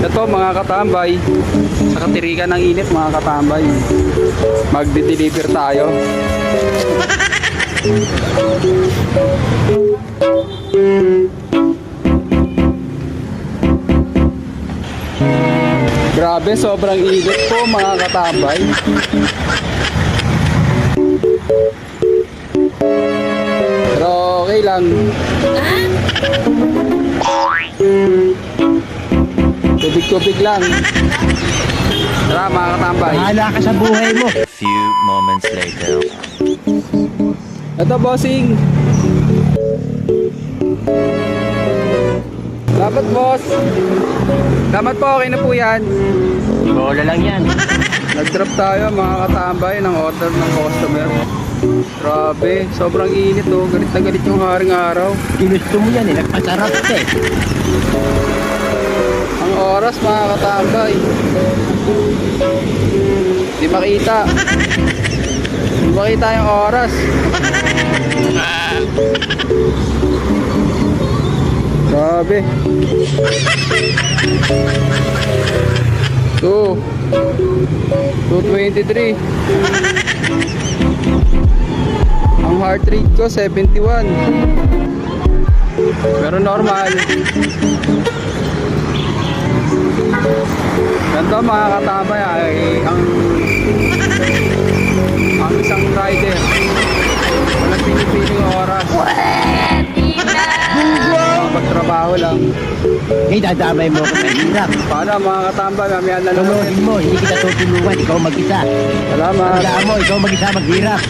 Ito mga katambay, sa katirikan ng init mga katambay. Magde-deliver tayo. Grabe, sobrang init po mga katambay. Pero okay lang. Tubig-tubig lang. Tara mga katambay. Bahala ka sa buhay mo. Few moments later. Ito bossing. Dapat boss. Dapat po okay na po yan. Bola lang yan. Nag-drop tayo mga katambay ng order ng customer. Grabe, sobrang init oh. Galit na galit yung haring araw. Ginusto mo yan eh. Nagpasarap ka eh. Oras mga katambay. Di makita. Di makita yung oras. Grabe. Two. 223. Ang heart rate ko 71. Pero normal. Mga katabay ay ang ang isang rider walang pinipiling oras pagtrabaho lang Eh, dadamay mo ako sa hirap. paano mga katambay mamaya na lang Tulohin mo, hindi kita tutulungan. Ikaw mag-isa. salamat Tandaan mo, ikaw mag-isa maghirap.